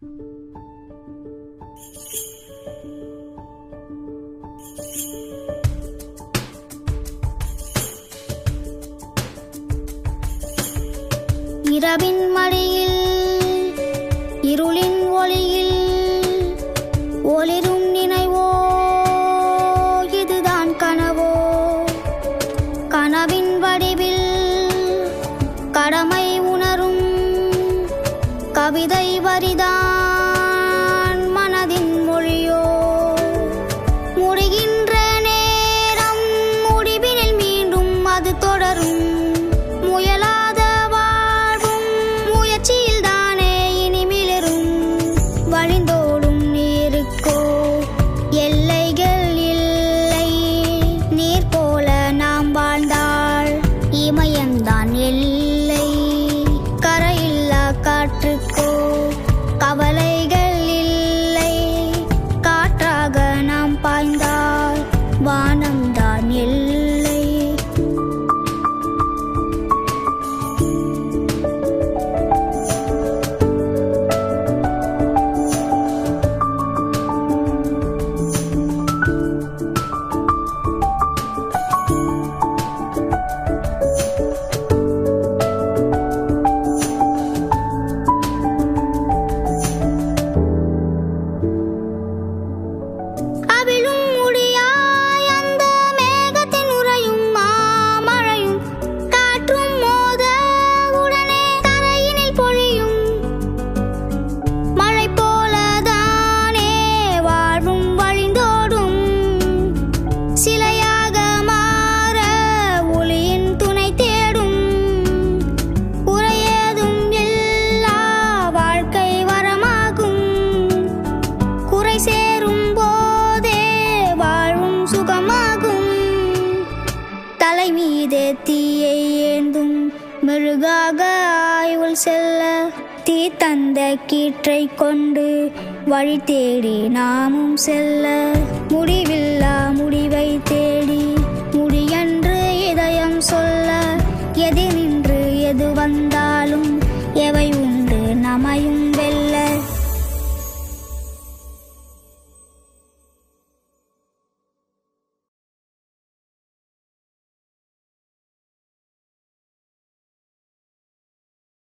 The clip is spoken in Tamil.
இரவின் மழையில் இருளின் ஒளியில் ஒளிரும் நினைவோ? இதுதான் கனவோ? கனவின் வடிவில் கடமை உணரும் கவிதை வரிதான். வானம்தான் எல்லை அவிழும் தீதே தீயை ஏந்தும் மிருகாக ஆய்வுள் செல்ல தீ தந்த கீற்றை கொண்டு வழி தேடி நாமும் செல்ல. முடிவில்லா முடிவை தேடி முடியன்று இதயம் சொல்ல. எது நின்று எது வந்தாலும் எவை உண்டு நமையும்